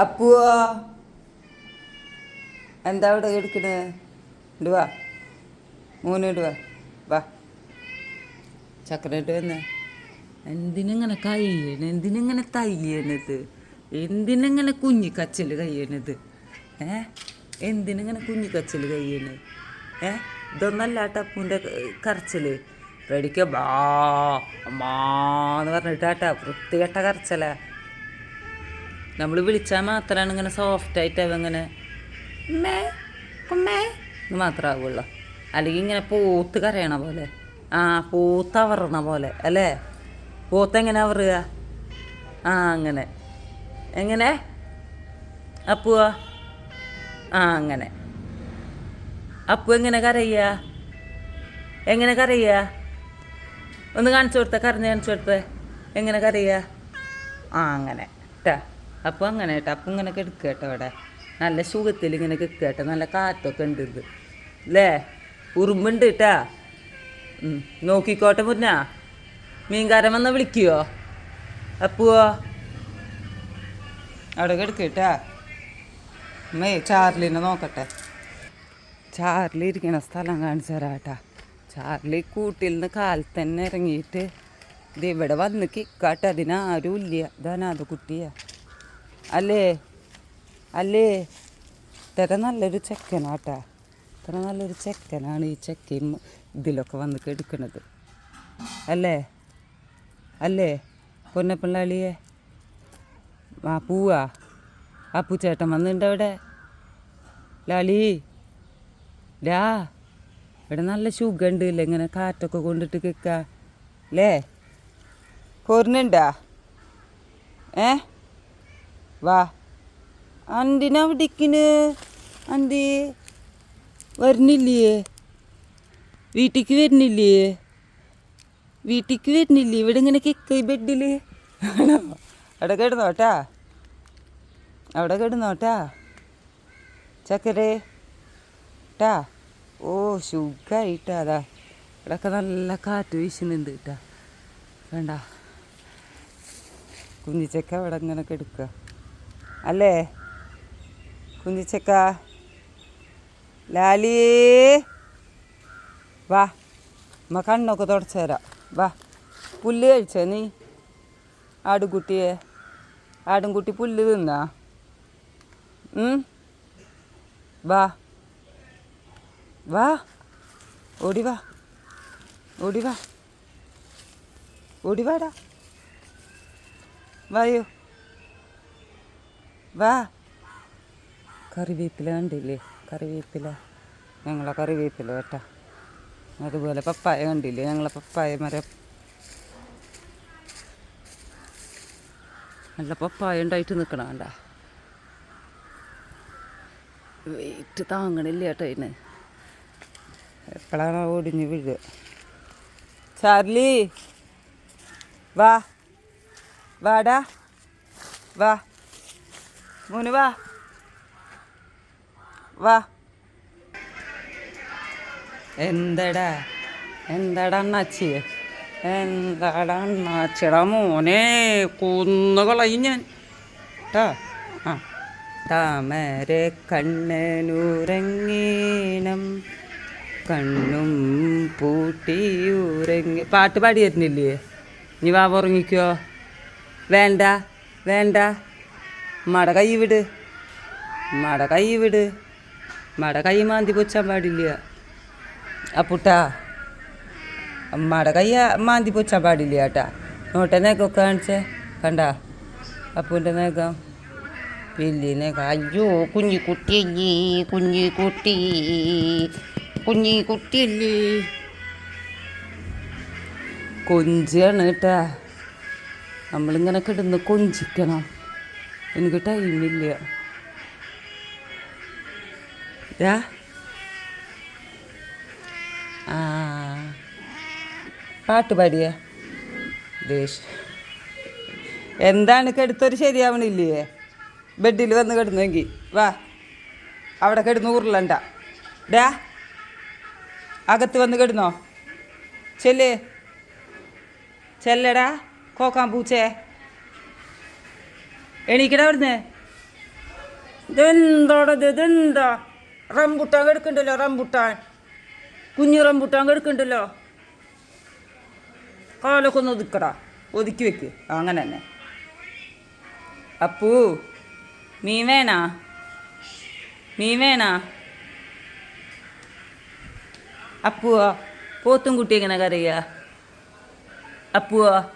അപ്പുവോ എന്താ ഇവിടെ എടുക്കണേ ഇടുവാ മൂന്ന് ഇടുവാ വാ. ചക്കര ഇട്ട് വന്നേ. എന്തിനിങ്ങനെ കഴിയണേ എന്തിനിങ്ങനെ തയ്യണത്? എന്തിനിങ്ങനെ കുഞ്ഞിക്കച്ചൽ കഴിയണത് ഏ? എന്തിനിങ്ങനെ കുഞ്ഞിക്കച്ചൽ കഴിയണത് ഏ? ഇതൊന്നല്ല ടപ്പൂന്റെ കരച്ചൽ റെഡിക്ക്? ബാ അമ്മാന്ന് പറഞ്ഞിട്ടാട്ടാ വൃത്തികെട്ട കരച്ചലാ. നമ്മൾ വിളിച്ചാൽ മാത്രമാണ് ഇങ്ങനെ സോഫ്റ്റ് ആയിട്ട് ഇങ്ങനെ മേ മേ എന്ന് മാത്രമേ ആവുള്ളൂ. അല്ലെങ്കിൽ ഇങ്ങനെ പൂത്ത് കരയണ പോലെ ആ പൂത്ത് അവറണ പോലെ അല്ലേ? പൂത്ത് എങ്ങനെ അവറുക ആ അങ്ങനെ. എങ്ങനെ? അപ്പുവ ആ അങ്ങനെ. അപ്പു എങ്ങനെ കരയ്യ എങ്ങനെ കരയ്യ ഒന്ന് കാണിച്ചു കൊടുത്ത കരഞ്ഞ് കാണിച്ചു കൊടുത്തേ. എങ്ങനെ കരയ്യ ആ അങ്ങനെ. കേട്ടാ അപ്പോൾ അങ്ങനെ കേട്ടോ അപ്പം ഇങ്ങനെ കിടക്കുക കേട്ടോ അവിടെ നല്ല സുഖത്തിൽ ഇങ്ങനെ കിടക്കുക കേട്ടോ നല്ല കാറ്റൊക്കെ ഉണ്ട് ഇത്. അല്ലേ ഉറുമ്പുണ്ട് കേട്ടാ നോക്കിക്കോട്ടെ മുന്ന. മീൻകാരൻ വന്നാൽ വിളിക്കുവോ? അപ്പുവോ അവിടെ കിടക്കട്ടാ കേട്ടാ അമ്മേ ചാർലിനെ നോക്കട്ടെ. ചാർലി ഇരിക്കണ സ്ഥലം കാണിച്ചു തരാം കേട്ടാ ചാർലി കൂട്ടിൽ നിന്ന് കാലത്ത് തന്നെ ഇറങ്ങിയിട്ട് ഇത് ഇവിടെ വന്ന് കിക്കാട്ടെ അതിനാരും ഇല്ല ഇതാണ് അത് കുട്ടിയാ. അല്ലേ? അല്ലേ? തര നല്ലൊരു ചെക്കനാട്ടാ. ഇത്ര നല്ലൊരു ചെക്കനാണ് ഈ ചെക്കയും ഇതിലൊക്കെ വന്ന് കെടുക്കണത്. അല്ലേ? അല്ലേ? പൊന്നപ്പിള്ളാളിയെ ആ പൂവാ. ആ പൂച്ചേട്ടൻ വന്നിട്ടുണ്ട് അവിടെ. ലാളി ലാ ഇവിടെ നല്ല സുഖമുണ്ട് ഇല്ല? ഇങ്ങനെ കാറ്റൊക്കെ കൊണ്ടിട്ട് കിക്ക അല്ലേ? കോരുന്നുണ്ടാ ഏ? വാ. അന്തിനാ വിടിക്കണ് അന്തി വരുന്നില്ലേ? വീട്ടിക്ക് വരുന്നില്ലേ? വീട്ടിക്ക് വരുന്നില്ലേ? ഇവിടെ ഇങ്ങനെ കിക്ക് ആണോ? അവിടെ കിടന്നോട്ടാ അവിടെ കിടന്നോട്ടാ ചക്കരേ. ട്ടാ. ഓ സുഖമായിട്ടാ അതാ ഇവിടെയൊക്കെ നല്ല കാറ്റ് വീശുന്നുണ്ട് കേട്ടാ വേണ്ട കുഞ്ഞിച്ചക്ക അവിടെ ഇങ്ങനെ കെടുക്കുക. അല്ലേ? കുഞ്ഞിച്ചക്ക. ലാലി. വാ. അമ്മ കണ്ണൊക്കെ തുടച്ചു തരാം. വാ. പുല്ല് കഴിച്ചോ നീ? ആടുകുട്ടിയെ. ആടുംകുട്ടി പുല്ല് തിന്നാ? വാ. വാ. ഓടി വാ. ഓടി വാ. ഓടി വാടാ. വായോ. വാ. കറിവേപ്പില കണ്ടില്ലേ? കറിവേപ്പില. ഞങ്ങളെ കറിവേപ്പില കേട്ടാ. അതുപോലെ പപ്പായ കണ്ടില്ലേ? ഞങ്ങളെ പപ്പായ മരം. നല്ല പപ്പായ ഉണ്ടായിട്ട് നിൽക്കണ കണ്ട. വെയിറ്റ് താങ്ങണില്ല കേട്ടോ ഇതിന് എപ്പോഴാണ് ഓടിഞ്ഞ് വീഴുക ചാർലി വാ. വാടാ. വാ. മോന് വാ. വാ. എന്തടാ? എന്താടാ അണ്ണാച്ചി? എന്താടാ അണ്ണാച്ചിടാ മോനെ? കൊന്നുകളയും ഞാൻ. ട്ടാ. ആ. താമര കണ്ണനൂരങ്ങീണം. കണ്ണും പൂട്ടിയുറങ്ങി പാട്ട് പാടി തരുന്നില്ലേ നീ വാ ഉറങ്ങിക്കോ. വേണ്ട വേണ്ട. മട കൈ വിട്. മട കൈ വിട്. മട കൈ മാന്തി പൊച്ചാൻ പാടില്ല. അപ്പുട്ടാ മട കൈ മാന്തി പൊച്ചാൻ പാടില്ല കേട്ടാ. നോട്ടെ നേക്കൊക്കെ കാണിച്ചേ. കണ്ട? അപ്പൂന്റെ നേക്കാം വലിയ അയ്യോ കുഞ്ഞി കുട്ടിയല്ലേ കുഞ്ഞി കുട്ടി. കുഞ്ഞി കുട്ടിയല്ലേ. കൊഞ്ചാണ് കേട്ടാ. നമ്മളിങ്ങനെ കിടന്ന് കൊഞ്ചിക്കണം. എനിക്ക് ടൈമില്ല ആ. പാട്ട് പാടിയ. ദേശ് എന്താണ് കെടുത്തൊരു ശരിയാവണില്ലേ? ബെഡിൽ വന്ന് കിടന്നെങ്കിൽ വാ. അവിടെ കിടന്ന് ഉരുളണ്ട. ഡാ. അകത്ത് വന്ന് കിടന്നോ? ചെല്ലേ. ചെല്ലടാ. കോക്കാൻ പൂച്ചേ. എണീക്കടാ അവിടുന്ന്. ഇതെന്താടത് ഇതെന്താ? റംബുട്ടാൻ കിടക്കണ്ടല്ലോ റംബുട്ടാൻ. കുഞ്ഞു റംബുട്ടാൻ കിടക്കണ്ടല്ലോ കാലൊക്കെ ഒന്ന് ഒതുക്കടാ. ഒതുക്കി വെക്ക്. അങ്ങനെ തന്നെ. അപ്പൂ മീൻ വേണാ? മീൻ വേണാ? അപ്പുവോ പോത്തും കുട്ടി എങ്ങനെ കറിയാ അപ്പുവോ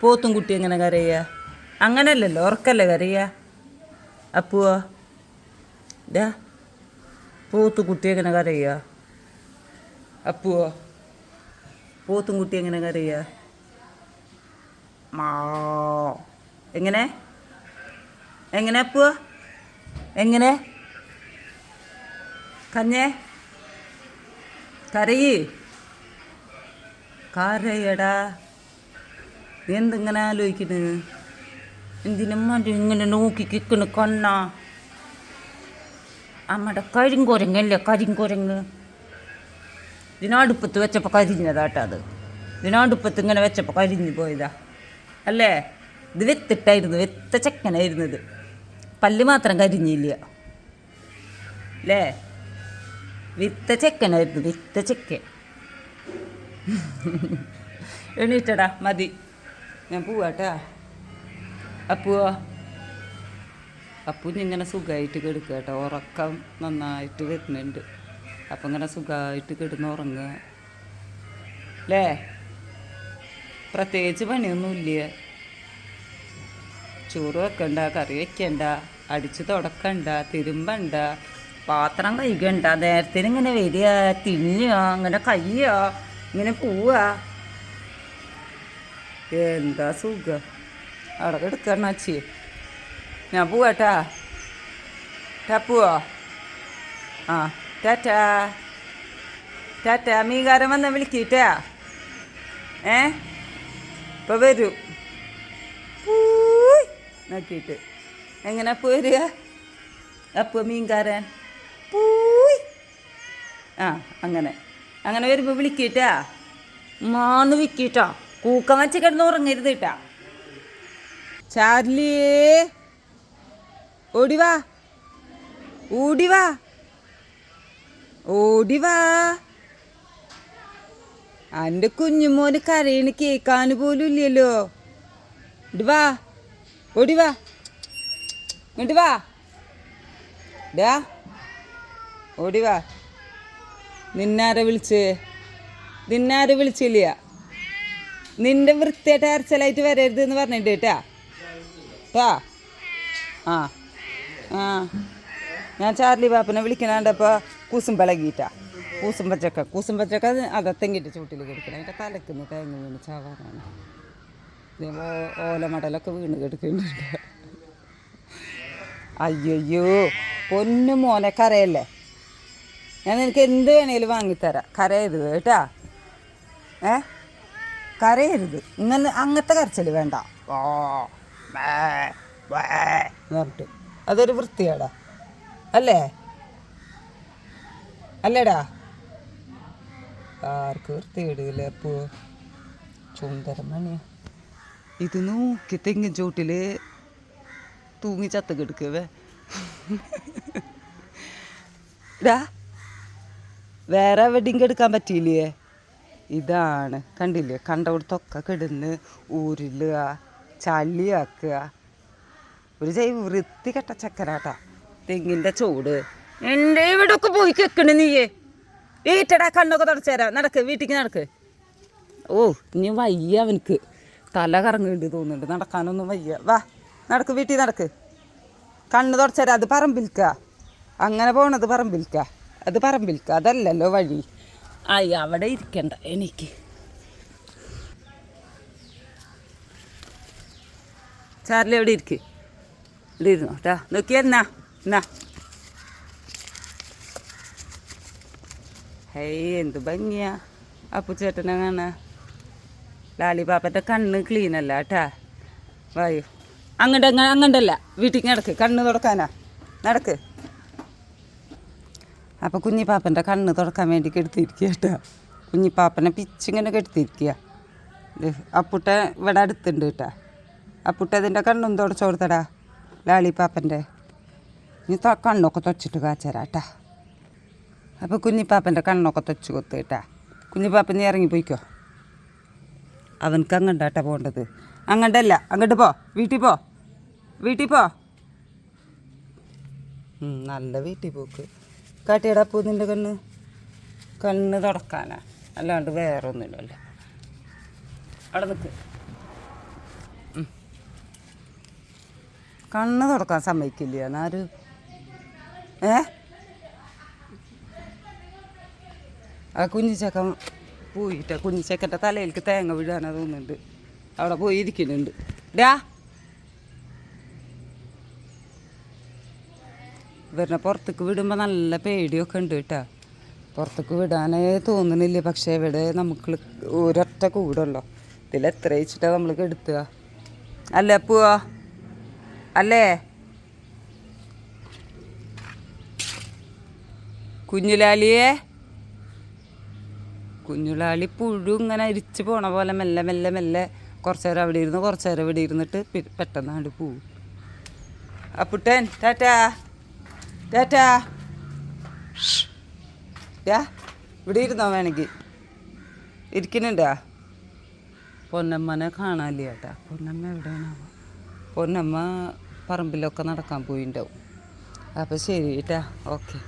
പോത്തും കുട്ടി എങ്ങനെ കരയുക അങ്ങനല്ലല്ലോ ഉറക്കല്ലേ കരയുക അപ്പുവോ? ഡാ പോത്തും കുട്ടി എങ്ങനെ കരയുക അപ്പുവോ? പോത്തും കുട്ടി എങ്ങനെ കരയുക മാ എങ്ങനെ? എങ്ങനെ അപ്പുവോ? എങ്ങനെ? കഞ്ഞേ? കരയ്. കരയടാ. എന്തിങ്ങനെ ആലോചിക്കണ്? എന്തിനമ്മ ഇങ്ങനെ നോക്കി കിക്കണ് കണ്ണ. അമ്മയുടെ കരിങ്കുരങ്ങല്ലേ? കരിങ്കുരങ്ങ്. ഇതിനടുപ്പത്ത് വെച്ചപ്പോൾ കരിഞ്ഞതാട്ടാ അത്. ഇതിനടുപ്പത്ത് ഇങ്ങനെ വെച്ചപ്പോൾ കരിഞ്ഞു പോയതാ. അല്ലേ? ഇത് വെത്തിട്ടായിരുന്നു വെത്ത ചെക്കനായിരുന്നു ഇത്. പല്ല് മാത്രം കരിഞ്ഞില്ല. അല്ലേ? വിത്ത ചെക്കനായിരുന്നു വിത്ത ചെക്കൻ. എണീറ്റടാ മതി. ഞാൻ പോവാട്ടാ. അപ്പുവോ അപ്പു ഇങ്ങനെ സുഖമായിട്ട് കിടക്കുക കേട്ടോ ഉറക്കം നന്നായിട്ട് വരുന്നുണ്ട്. അപ്പം ഇങ്ങനെ സുഖമായിട്ട് കിടന്ന് ഉറങ്ങുക അല്ലേ പ്രത്യേകിച്ച് പണിയൊന്നുമില്ല ചോറ് വെക്കണ്ട കറി വെക്കണ്ട അടിച്ച് തുടക്കണ്ട തിരുമ്പണ്ട പാത്രം കഴുകണ്ട നേരത്തിന് ഇങ്ങനെ വരിക തിന്നുക അങ്ങനെ കയ്യുക ഇങ്ങനെ പോവുക. എന്താ സുഖം? അവിടെ എടുക്കണം അച്ചി. ഞാൻ പോവാട്ടാ ടാ പോവാ. ആ ടാറ്റാ ടാറ്റാ മീകാരം വന്ന വിളിക്കിട്ടാ. ഏ? ഇപ്പൊ വരൂ. പൂയ് നോക്കിയിട്ട്. എങ്ങനെ പോരുക അപ്പോൾ അപ്പു മീൻകാരൻ. പൂയ് ആ അങ്ങനെ. അങ്ങനെ വരുമ്പോൾ വിളിക്കിട്ടാ. മാന്ന് വിൽക്കിട്ടാ കൂക്കം വെച്ച് കിടന്ന് ഉറങ്ങരുത് കേട്ടാ ചാർലി. ഓടിവാ ഓടിവാ ഓടിവാ എന്റെ കുഞ്ഞുമോന് കരയണ് കേൾക്കാൻ പോലും ഇല്ലല്ലോ. ഇടുവാ ഓടിവാ ഇടുവാ ഡാ. ഓടി വാ. നിന്നാരെ വിളിച്ച്? നിന്നാരെ വിളിച്ചില്ല. നിന്റെ വൃത്തിയായിട്ട് അരച്ചലായിട്ട് വരരുത് എന്ന് പറഞ്ഞിട്ട് കേട്ടാ. കേട്ടാ ആ. ആ. ഞാൻ ചാർലി ബാപ്പനെ വിളിക്കണാണ്ടപ്പോൾ കൂസും പിളകിയിട്ടാ കൂസും പച്ചക്ക കൂസും പച്ചക്ക അത് തെങ്ങിന്റെ ചൂട്ടിൽ കിടക്കണം. അതിന്റെ തലക്കുന്ന് തേങ്ങ വീണ് ചാവാറാണ് ഓലമടലൊക്കെ വീണ് കിടക്കുന്നുണ്ട്. അയ്യോ പൊന്നു മോനെ കരയല്ലേ? ഞാൻ നിനക്ക് എന്ത് വേണേലും വാങ്ങിത്തരാം. കരയരുത് കേട്ടാ. ഏ? കരയരുത്. ഇങ്ങനെ അങ്ങനത്തെ കരച്ചൽ വേണ്ട. ഓ പറഞ്ഞിട്ട്. അതൊരു വൃത്തിയാടാ അല്ലേ? അല്ലേടാ? ആർക്ക് വൃത്തിയിടില്ല അപ്പോ? ചുന്ദരമണി ഇത് നോക്കി തെങ്ങിൻ ചോട്ടിൽ തൂങ്ങി ചത്ത കിടക്കവേ വേറെ വെഡിങ് എടുക്കാൻ പറ്റിയില്ലേ? ഇതാണ്. കണ്ടില്ലേ? കണ്ടവിടത്തൊക്കെ കിടന്ന് ഊരിടുക. ചളിയാക്കുക. ഒരു ജൈവ വൃത്തി കെട്ട ചക്കരാട്ടാ. തെങ്ങിന്റെ ചൂട്. എന്റെ ഇവിടെ ഒക്കെ പോയി കേൾക്കണ നീയേ. വീട്ടടാ കണ്ണൊക്കെ തുടച്ചേരാ നടക്ക് വീട്ടിക്ക് നടക്ക്. ഓ ഇനി വയ്യ അവനക്ക് തല കറങ്ങുന്നുണ്ട് തോന്നുന്നുണ്ട്. നടക്കാനൊന്നും വയ്യ. വാ നടക്ക് വീട്ടിൽ നടക്ക്. കണ്ണ് തുടച്ചേരാ അത് പറമ്പിൽക്ക. അങ്ങനെ പോണത് പറമ്പിൽക്ക. അത് പറമ്പിൽക്ക. അതല്ലല്ലോ വഴി. ആയി അവിടെ ഇരിക്കണ്ട. എനിക്ക് ചാർലി എവിടെ ഇരിക്ക്? ഇവിടെ ഇരുന്നോ. കേട്ടാ നോക്കിയാ എന്നാ എന്നാ. ഹൈ എന്ത് ഭംഗിയാ. അപ്പു ചേട്ടനെ കാണാ. ലാലിപാപ്പന്റെ കണ്ണ് ക്ലീൻ അല്ല കേട്ടാ. വായു. അങ്ങോട്ട് അങ്ങനെ അങ്ങോട്ടല്ല വീട്ടിൽ നടക്ക്. കണ്ണ് തുടക്കാനാ നടക്ക്. അപ്പോൾ കുഞ്ഞിപ്പാപ്പന്റെ കണ്ണ് തുടക്കാൻ വേണ്ടി കെടുത്തിരിക്കുക കേട്ടോ. കുഞ്ഞിപ്പാപ്പനെ പിച്ചിങ്ങനെ കെടുത്തിരിക്കുക അപ്പുട്ട ഇവിടെ അടുത്തുണ്ട് കേട്ടാ. അപ്പുട്ട അതിന്റെ കണ്ണും തുടച്ചു കൊടുത്തടാ. ലാളിപ്പാപ്പന്റെ ഇനി കണ്ണൊക്കെ തൊച്ചിട്ട് കാച്ചരാട്ടാ. അപ്പോൾ കുഞ്ഞിപ്പാപ്പന്റെ കണ്ണൊക്കെ തൊച്ച് കൊത്ത് കേട്ടാ കുഞ്ഞിപ്പാപ്പൻ നീ ഇറങ്ങിപ്പോയിക്കോ അവൻക്ക് അങ്ങണ്ടാട്ടാ പോകേണ്ടത് അങ്ങണ്ടല്ല അങ്ങോട്ട് പോ. വീട്ടിൽ പോ. വീട്ടിൽ പോ. നല്ല വീട്ടിൽ പോക്ക്. കാട്ടിയടാ പൂ നിന്റെ കണ്ണ്. കണ്ണ് തുടക്കാനാ. അല്ലാണ്ട് വേറെ ഒന്നുമില്ലല്ലോ അവിടെ നിൽക്ക് കണ്ണ് തുറക്കാൻ സമ്മതിക്കില്ല? എന്നാര് ഏ? ആ കുഞ്ഞിച്ചക്കൻ പോയിട്ട് കുഞ്ഞിച്ചക്കന്റെ തലയിലേക്ക് തേങ്ങ വീഴാനാ തോന്നുന്നുണ്ട്. അവിടെ പോയി ഇരിക്കുന്നുണ്ട് ഡാ. ഇവരുടെ പുറത്തേക്ക് വിടുമ്പോൾ നല്ല പേടിയൊക്കെ ഉണ്ട് കേട്ടോ. പുറത്തേക്ക് വിടാനേ തോന്നുന്നില്ല പക്ഷേ ഇവിടെ നമുക്ക് ഒരൊറ്റ കൂടുള്ളൂ ഇതിലെത്ര വെച്ചിട്ടാണ് നമ്മൾ കെടുത്തുക? അല്ല പോവാ അല്ലേ? കുഞ്ഞുലാലിയെ. കുഞ്ഞുലാലി പുഴു ഇങ്ങനെ അരിച്ച് പോണ പോലെ മെല്ലെ മെല്ലെ മെല്ലെ കുറച്ച് നേരം അവിടെ ഇരുന്ന് കുറച്ച് നേരം ഇവിടെ ഇരുന്നിട്ട് പെട്ടെന്ന് അങ്ങോട്ട് പോവും. അപ്പുട്ടൻ ടാറ്റാ. ടാറ്റാ. ടാ ഇവിടെ ഇരുന്നോ വേണമെങ്കിൽ. ഇരിക്കുന്നുണ്ടാ? പൊന്നമ്മനെ കാണാനില്ല ചേട്ടാ പൊന്നമ്മ എവിടെയാണാവോ? പൊന്നമ്മ പറമ്പിലൊക്കെ നടക്കാൻ പോയിണ്ടാവും. അപ്പോൾ ശരി കേട്ടാ ഓക്കെ.